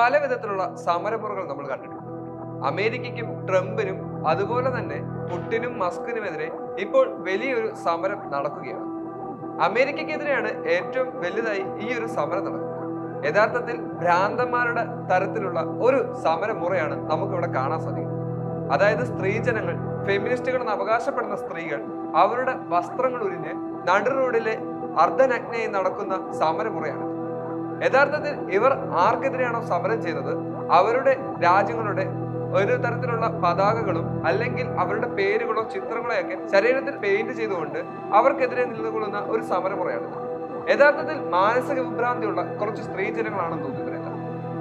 പല വിധത്തിലുള്ള സമരമുറകൾ നമ്മൾ കണ്ടിട്ടുണ്ട്. അമേരിക്കയ്ക്കും ട്രംപിനും അതുപോലെ തന്നെ പുട്ടിനും മസ്കിനുമെതിരെ ഇപ്പോൾ വലിയൊരു സമരം നടക്കുകയാണ്. അമേരിക്കയ്ക്കെതിരെയാണ് ഏറ്റവും വലുതായി ഈ ഒരു സമരം നടക്കുന്നത്. യഥാർത്ഥത്തിൽ ഭ്രാന്തന്മാരുടെ തരത്തിലുള്ള ഒരു സമരമുറയാണ് നമുക്കിവിടെ കാണാൻ സാധിക്കുന്നത്. അതായത് സ്ത്രീജനങ്ങൾ ഫെമിനിസ്റ്റുകൾ എന്ന് അവകാശപ്പെടുന്ന സ്ത്രീകൾ അവരുടെ വസ്ത്രങ്ങൾ ഉരിഞ്ഞ് നടു റോഡിലെ അർദ്ധനഗ്നയിൽ നടക്കുന്ന സമരമുറയാണ് യഥാർത്ഥത്തിൽ ഇവർ ആർക്കെതിരെയാണോ സമരം ചെയ്തത്? അവരുടെ രാജ്യങ്ങളുടെ ഒരു തരത്തിലുള്ള പതാകകളും അല്ലെങ്കിൽ അവരുടെ പേരുകളോ ചിത്രങ്ങളോ ഒക്കെ ശരീരത്തിൽ പെയിന്റ് ചെയ്തുകൊണ്ട് അവർക്കെതിരെ നിലകൊള്ളുന്ന ഒരു സമരമുറയാണ് യഥാർത്ഥത്തിൽ മാനസിക വിഭ്രാന്തിയുള്ള കുറച്ച് സ്ത്രീ ജനങ്ങളാണെന്ന് തോന്നുന്നു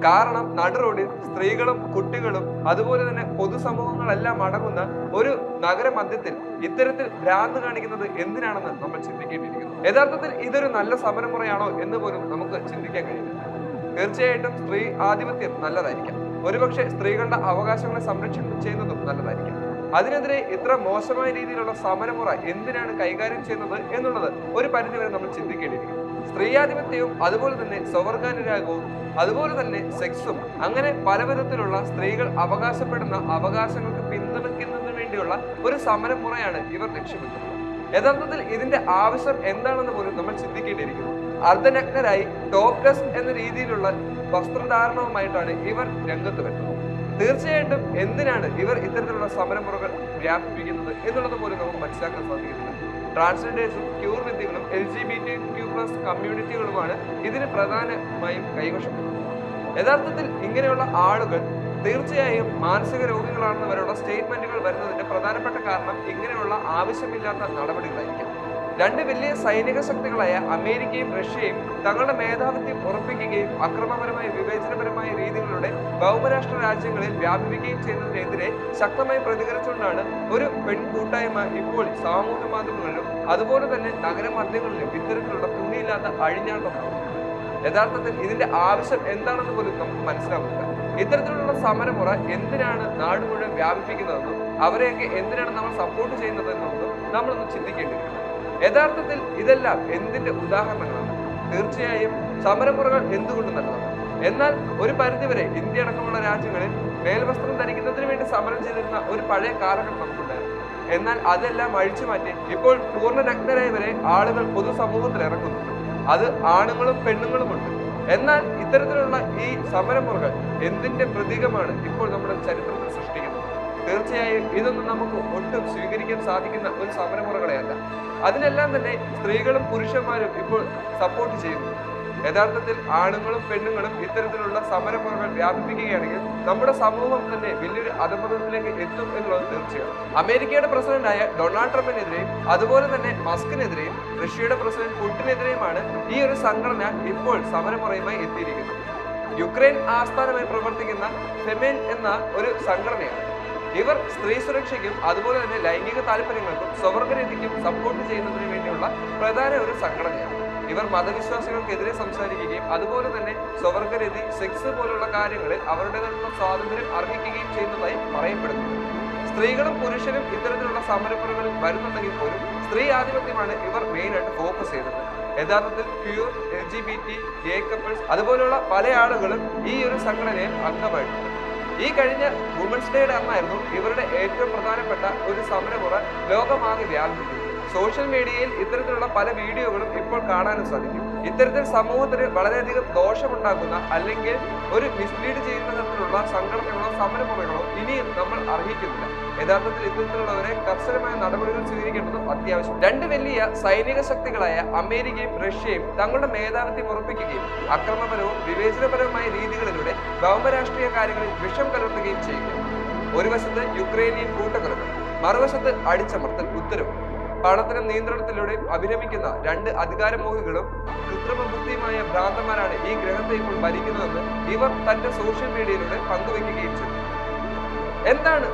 കാരണം നടു റോഡിൽ സ്ത്രീകളും കുട്ടികളും അതുപോലെ തന്നെ പൊതുസമൂഹങ്ങളെല്ലാം അടങ്ങുന്ന ഒരു നഗരമധ്യത്തിൽ ഇത്തരത്തിൽ ഭ്രാന്ത് കാണിക്കുന്നത് എന്തിനാണെന്ന് നമ്മൾ ചിന്തിക്കേണ്ടിയിരിക്കുന്നു. യഥാർത്ഥത്തിൽ ഇതൊരു നല്ല സമരമുറയാണോ എന്ന് പോലും നമുക്ക് ചിന്തിക്കാൻ കഴിയില്ല. തീർച്ചയായിട്ടും സ്ത്രീ ആധിപത്യം നല്ലതായിരിക്കാം. ഒരുപക്ഷെ സ്ത്രീകളുടെ അവകാശങ്ങളെ സംരക്ഷണം ചെയ്യുന്നതും നല്ലതായിരിക്കാം. അതിനെതിരെ ഇത്ര മോശമായ രീതിയിലുള്ള സമരമുറ എന്തിനാണ് കൈകാര്യം ചെയ്യുന്നത് എന്നുള്ളത് ഒരു പരിധിവരെ നമ്മൾ ചിന്തിക്കേണ്ടിയിരിക്കുന്നു. സ്ത്രീയാധിപത്യവും അതുപോലെ തന്നെ സ്വവർഗാനുരാഗവും അതുപോലെ തന്നെ സെക്സും അങ്ങനെ പലവിധത്തിലുള്ള സ്ത്രീകൾ അവകാശപ്പെടുന്ന അവകാശങ്ങൾക്ക് പിന്തുണയ്ക്കുന്നതിന് വേണ്ടിയുള്ള ഒരു സമരമുറയാണ് ഇവർ ലക്ഷ്യമിടുന്നത് യഥാർത്ഥത്തിൽ ഇതിന്റെ ആവശ്യം എന്താണെന്ന് പോലും നമ്മൾ ചിന്തിക്കേണ്ടിയിരിക്കുന്നു. അർദ്ധനഗ്നരായി ടോപ്ലെസ് എന്ന രീതിയിലുള്ള വസ്ത്രധാരണവുമായിട്ടാണ് ഇവർ രംഗത്ത് വരുന്നത്. തീർച്ചയായിട്ടും എന്തിനാണ് ഇവർ ഇത്തരത്തിലുള്ള സമരമുറകൾ വ്യാപിപ്പിക്കുന്നത് എന്നുള്ളത് പോലും നമുക്ക് മനസ്സിലാക്കാൻ സാധിക്കുന്നില്ല. ട്രാൻസ്ജെൻഡേഴ്സും ക്യൂർ വ്യക്തികളും L G B T Q plus കമ്മ്യൂണിറ്റികളുമാണ് ഇതിന് പ്രധാനമായും കൈവശം. യഥാർത്ഥത്തിൽ ഇങ്ങനെയുള്ള ആളുകൾ തീർച്ചയായും മാനസിക രോഗികളാണെന്ന് വരെയുള്ള സ്റ്റേറ്റ്മെന്റുകൾ വരുന്നതിന്റെ പ്രധാനപ്പെട്ട കാരണം ഇങ്ങനെയുള്ള ആവശ്യമില്ലാത്ത നടപടികളായിരിക്കും. രണ്ട് വലിയ സൈനിക ശക്തികളായ അമേരിക്കയും റഷ്യയും തങ്ങളുടെ മേധാവിത്വം ഉറപ്പിക്കുകയും അക്രമപരമായ വിവേചനപരമായ രീതികളിലൂടെ ഭൗമരാഷ്ട്ര രാജ്യങ്ങളിൽ വ്യാപിപ്പിക്കുകയും ചെയ്യുന്നതിനെതിരെ ശക്തമായി പ്രതികരിച്ചുകൊണ്ടാണ് ഒരു പെൺകൂട്ടായ്മ ഇപ്പോൾ സാമൂഹ്യ മാധ്യമങ്ങളിലും അതുപോലെ തന്നെ നഗരമധ്യങ്ങളിലും ഇത്തരത്തിലുള്ള തുണിയില്ലാത്ത അഴിഞ്ഞാട്ടം യഥാർത്ഥത്തിൽ ഇതിന്റെ ആവശ്യം എന്താണെന്ന് പോലും നമുക്ക് മനസ്സിലാവുന്നില്ല. ഇത്തരത്തിലുള്ള സമരമുറ എന്തിനാണ് നാട് മുഴുവൻ വ്യാപിപ്പിക്കുന്നതെന്നും അവരെയൊക്കെ എന്തിനാണ് നമ്മൾ സപ്പോർട്ട് ചെയ്യുന്നതെന്നൊന്നും നമ്മളൊന്ന് ചിന്തിക്കേണ്ടിയിരിക്കുന്നു. യഥാർത്ഥത്തിൽ ഇതെല്ലാം എന്തിന്റെ ഉദാഹരണങ്ങളാണ്? തീർച്ചയായും സമരമുറകൾ എന്തുകൊണ്ട് നല്ലതാണ്? എന്നാൽ ഒരു പരിധിവരെ ഇന്ത്യ അടക്കമുള്ള രാജ്യങ്ങളിൽ മേൽവസ്ത്രം ധരിക്കുന്നതിന് വേണ്ടി സമരം ചെയ്തിരുന്ന ഒരു പഴയ കാലഘട്ടം നമുക്കുണ്ടായിരുന്നു. എന്നാൽ അതെല്ലാം അഴിച്ചു മാറ്റി. ഇപ്പോൾ പൂർണ നഗ്നരായി വരെ ആളുകൾ പൊതുസമൂഹത്തിൽ ഇറങ്ങുന്നുണ്ട്. അത് ആണുങ്ങളും പെണ്ണുങ്ങളുമുണ്ട്. എന്നാൽ ഇത്തരത്തിലുള്ള ഈ സമരമുറകൾ എന്തിന്റെ പ്രതീകമാണ് ഇപ്പോൾ നമ്മുടെ ചരിത്രത്തിൽ സൃഷ്ടിക്കുന്നത്? തീർച്ചയായും ഇതൊന്നും നമുക്ക് ഒട്ടും സ്വീകരിക്കാൻ സാധിക്കുന്ന ഒരു സമരമുറകളെയല്ല. അതിനെല്ലാം തന്നെ സ്ത്രീകളും പുരുഷന്മാരും ഇപ്പോൾ സപ്പോർട്ട് ചെയ്യുന്നു. യഥാർത്ഥത്തിൽ ആണുങ്ങളും പെണ്ണുങ്ങളും ഇത്തരത്തിലുള്ള സമരമുറകൾ വ്യാപിപ്പിക്കുകയാണെങ്കിൽ നമ്മുടെ സമൂഹം തന്നെ വലിയൊരു അധപതത്തിലേക്ക് എത്തും എന്നുള്ളത് തീർച്ചയാണ്. അമേരിക്കയുടെ പ്രസിഡന്റായ ഡൊണാൾഡ് ട്രംപിനെതിരെയും അതുപോലെ തന്നെ മസ്കിനെതിരെയും റഷ്യയുടെ പ്രസിഡന്റ് പുട്ടിനെതിരെയുമാണ് ഈ ഒരു സംഘടന ഇപ്പോൾ സമരമുറയുമായി എത്തിയിരിക്കുന്നത്. യുക്രൈൻ ആസ്ഥാനമായി പ്രവർത്തിക്കുന്ന ഫെമേൻ എന്ന ഒരു സംഘടനയാണ്. ഇവർ സ്ത്രീ സുരക്ഷയ്ക്കും അതുപോലെ തന്നെ ലൈംഗിക താല്പര്യങ്ങൾക്കും സ്വവർഗരീതിക്കും സപ്പോർട്ട് ചെയ്യുന്നതിന് വേണ്ടിയുള്ള പ്രധാന ഒരു സംഘടനയാണ്. ഇവർ മതവിശ്വാസികൾക്കെതിരെ സംസാരിക്കുകയും അതുപോലെ തന്നെ സ്വവർഗരതി സെക്സ് പോലുള്ള കാര്യങ്ങളിൽ അവരുടേതായിട്ടുള്ള സ്വാതന്ത്ര്യം അർഹിക്കുകയും ചെയ്യുന്നതായി പറയപ്പെടുന്നു. സ്ത്രീകളും പുരുഷനും ഇത്തരത്തിലുള്ള സമരപ്പുറകളിൽ വരുന്നുണ്ടെങ്കിൽ പോലും സ്ത്രീ ആധിപത്യമാണ് ഇവർ മെയിനായിട്ട് ഫോക്കസ് ചെയ്തത് യഥാർത്ഥത്തിൽ pure L G B T gay couples അതുപോലുള്ള പല ആളുകളും ഈ ഒരു സംഘടനയിൽ അംഗമായിട്ടുണ്ട്. ഈ കഴിഞ്ഞ വുമൻസ് ഡേയുടെ അന്നായിരുന്നു ഇവരുടെ ഏറ്റവും പ്രധാനപ്പെട്ട ഒരു സമരമുറ ലോകമാകെ വ്യാപിപ്പിക്കുന്നത് സോഷ്യൽ മീഡിയയിൽ ഇത്തരത്തിലുള്ള പല വീഡിയോകളും ഇപ്പോൾ കാണാനും സാധിക്കും. ഇത്തരത്തിൽ സമൂഹത്തിന് വളരെയധികം ദോഷമുണ്ടാക്കുന്ന അല്ലെങ്കിൽ ഒരു മിസ്ലീഡ് ചെയ്യുന്ന തരത്തിലുള്ള സംഘടനകളോ സംരംഭങ്ങളോ ഇനിയും നമ്മൾ അർഹിക്കുന്നില്ല. യഥാർത്ഥത്തിൽ ഇത്തരത്തിലുള്ളവരെ കർശനമായ നടപടികൾ സ്വീകരിക്കേണ്ടതും അത്യാവശ്യം. രണ്ട് വലിയ സൈനിക ശക്തികളായ അമേരിക്കയും റഷ്യയും തങ്ങളുടെ മേധാവിത്വം ഉറപ്പിക്കുകയും അക്രമപരവും വിവേചനപരവുമായ രീതികളിലൂടെ ഭൗമരാഷ്ട്രീയ കാര്യങ്ങളിൽ വിഷം കലർത്തുകയും ചെയ്യുക ഒരു വശത്ത് യുക്രൈനിയൻ കൂട്ടക്കൊലകൾ മറുവശത്ത് അടിച്ചമർത്തൽ ഉത്തരവ്. പണത്തിനും നിയന്ത്രണത്തിലൂടെയും അഭിരമിക്കുന്ന രണ്ട് അധികാരമോഹികളും കൃത്രിമ ബുദ്ധിയുമായ ഭ്രാന്തന്മാരാണ് ഈ ഗ്രഹത്തെ ഇപ്പോൾ ഭരിക്കുന്നതെന്ന് ഇവർ തന്റെ സോഷ്യൽ മീഡിയയിലൂടെ പങ്കുവയ്ക്കുകയും ചെയ്തു. എന്താണ്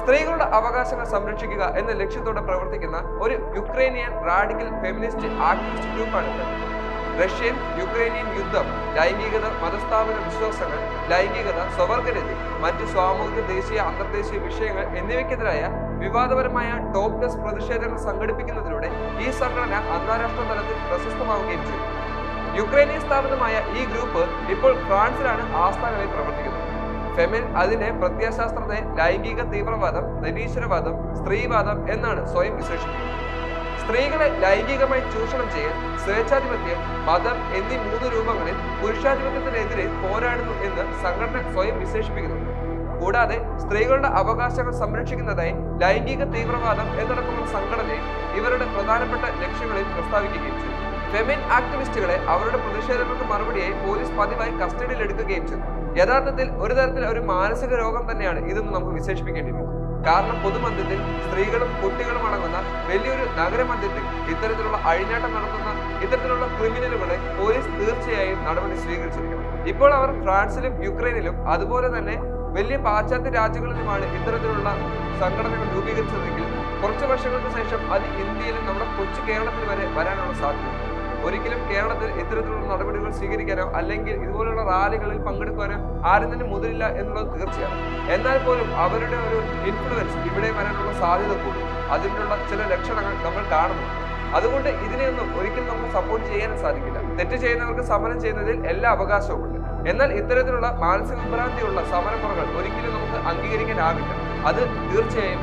സ്ത്രീകളുടെ അവകാശങ്ങൾ സംരക്ഷിക്കുക എന്ന ലക്ഷ്യത്തോടെ പ്രവർത്തിക്കുന്ന ഒരു യുക്രൈനിയൻ റാഡിക്കൽ ഫെമിനിസ്റ്റ് ആക്ടിവിസ്റ്റ് ഗ്രൂപ്പാണ് ഫെമിൻ റഷ്യൻ യുക്രൈനിയൻ യുദ്ധം ലൈംഗികത മതസ്ഥാപന വിശ്വാസങ്ങൾ ലൈംഗികത സ്വവർഗരതി മറ്റ് സാമൂഹിക ദേശീയ അന്തർദേശീയ വിഷയങ്ങൾ എന്നിവയ്ക്കെതിരായ വിവാദപരമായ ടോപ്ലെസ് പ്രതിഷേധങ്ങൾ സംഘടിപ്പിക്കുന്നതിലൂടെ ഈ സംഘടന അന്താരാഷ്ട്ര തലത്തിൽ പ്രശസ്തമാവുകയും ചെയ്തു. യുക്രൈനിയൻ സ്ഥാപിതമായ ഈ ഗ്രൂപ്പ് ഇപ്പോൾ ഫ്രാൻസിലാണ് ആസ്ഥാനമായി പ്രവർത്തിക്കുന്നത്. ഫെമിൻ അതിന്റെ പ്രത്യയശാസ്ത്രത്തെ ലൈംഗിക തീവ്രവാദം നിരീശ്വരവാദം സ്ത്രീവാദം എന്നാണ് സ്വയം വിശേഷിപ്പിക്കുന്നത്. സ്ത്രീകളെ ലൈംഗികമായി ചൂഷണം ചെയ്യൽ സ്വേച്ഛാധിപത്യം മതം എന്നീ മൂന്ന് രൂപങ്ങളിൽ പുരുഷാധിപത്യത്തിനെതിരെ പോരാടുന്നു എന്ന് സംഘടന സ്വയം വിശേഷിപ്പിക്കുന്നുണ്ട് കൂടാതെ സ്ത്രീകളുടെ അവകാശങ്ങൾ സംരക്ഷിക്കുന്നതായി ലൈംഗിക തീവ്രവാദം എന്നടക്കമുള്ള സംഘടനയെ ഇവരുടെ പ്രധാനപ്പെട്ട ലക്ഷ്യങ്ങളിൽ പ്രസ്താവിക്കുകയും ചെയ്തു. ഫെമിൻ ആക്ടിവിസ്റ്റുകളെ അവരുടെ പ്രതിഷേധങ്ങൾക്ക് മറുപടിയായി പോലീസ് പതിവായി കസ്റ്റഡിയിൽ എടുക്കുകയും ചെയ്തു. യഥാർത്ഥത്തിൽ ഒരു തരത്തിൽ ഒരു മാനസിക രോഗം തന്നെയാണ് ഇതെന്ന് നമുക്ക് വിശേഷിപ്പിക്കേണ്ടിയിരിക്കുന്നത് കാരണം പൊതുമന്ദിരത്തിൽ സ്ത്രീകളും കുട്ടികളും അടങ്ങുന്ന വലിയൊരു നഗരമന്ദിരത്തിൽ ഇത്തരത്തിലുള്ള അഴിഞ്ഞാട്ടം നടത്തുന്ന ഇത്തരത്തിലുള്ള ക്രിമിനലുകളെ പോലീസ് തീർച്ചയായും നടപടി സ്വീകരിച്ചിരിക്കും ഇപ്പോൾ അവർ ഫ്രാൻസിലും യുക്രൈനിലും അതുപോലെ തന്നെ വലിയ പാശ്ചാത്യ രാജ്യങ്ങളിലുമാണ് ഇത്തരത്തിലുള്ള സംഘടനകൾ രൂപീകരിച്ചതെങ്കിൽ കുറച്ച് വർഷങ്ങൾക്ക് ശേഷം അത് ഇന്ത്യയിലും നമ്മുടെ കൊച്ചു കേരളത്തിൽ വരെ വരാനുള്ള സാധ്യത ഒരിക്കലും കേരളത്തിൽ ഇത്തരത്തിലുള്ള നടപടികൾ സ്വീകരിക്കാനോ അല്ലെങ്കിൽ ഇതുപോലുള്ള റാലികളിൽ പങ്കെടുക്കാനോ ആരും തന്നെ മുതിരില്ല എന്നുള്ളത് തീർച്ചയാണ്. എന്നാൽ പോലും അവരുടെ ഒരു ഇൻഫ്ലുവൻസ് ഇവിടെ വരാനുള്ള സാധ്യത കൂടും. അതിനുള്ള ചില ലക്ഷണങ്ങൾ നമ്മൾ കാണുന്നു അതുകൊണ്ട് ഇതിനെയൊന്നും ഒരിക്കലും നമുക്ക് സപ്പോർട്ട് ചെയ്യാനും സാധിക്കില്ല. തെറ്റ് ചെയ്യുന്നവർക്ക് സമരം ചെയ്യുന്നതിൽ എല്ലാ അവകാശവും ഉണ്ട്. എന്നാൽ ഇത്തരത്തിലുള്ള മാനസിക വിഭ്രാന്തിയുള്ള സമരമുറകൾ ഒരിക്കലും നമുക്ക് അംഗീകരിക്കാനാവില്ല. അത് തീർച്ചയായും